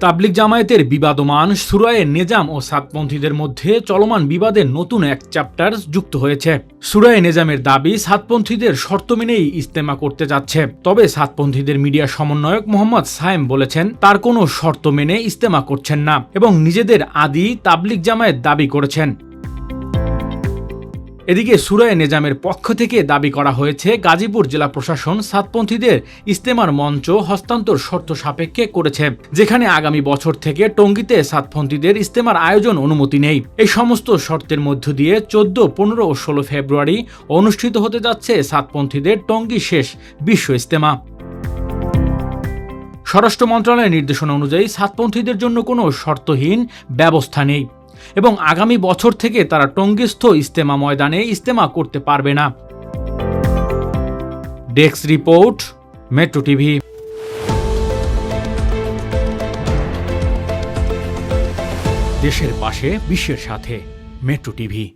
তাবলিক জামায়াতের বিবাদমান সুরায়ে নেজাম ও সাতপন্থীদের মধ্যে চলমান বিবাদের নতুন এক চ্যাপ্টার যুক্ত হয়েছে। সুরায়ে নেজামের দাবি, সাতপন্থীদের শর্ত মেনেই ইস্তেমা করতে যাচ্ছে। তবে সাতপন্থীদের মিডিয়া সমন্বয়ক মোহাম্মদ সায়েম বলেছেন, তার কোনো শর্ত মেনে ইস্তেমা করছেন না এবং নিজেদের আদি তাবলিক জামায়াত দাবি করেছেন। এদিকে সুরায় নেজামের পক্ষ থেকে দাবি করা হয়েছে, গাজীপুর জেলা প্রশাসন সাতপন্থীদের ইস্তেমার মঞ্চ হস্তান্তর শর্ত সাপেক্ষে করেছে, যেখানে আগামী বছর থেকে টঙ্গীতে সাতপন্থীদের ইস্তেমার আয়োজন অনুমতি নেই। এই সমস্ত শর্তের মধ্য দিয়ে চোদ্দ, পনেরো ও ষোলো ফেব্রুয়ারি অনুষ্ঠিত হতে যাচ্ছে সাতপন্থীদের টঙ্গী শেষ বিশ্ব ইস্তেমা। স্বরাষ্ট্র মন্ত্রণালয়ের নির্দেশনা অনুযায়ী সাতপন্থীদের জন্য কোনো শর্তহীন ব্যবস্থা নেই। এবং আগামী বছর থেকে তারা টঙ্গিস্থ ইস্তেমা ময়দানে ইস্তেমা করতে পারবে না। Desk report, Metro TV. দেশের পাশে, বিশ্বের সাথে, মেট্রো টিভি।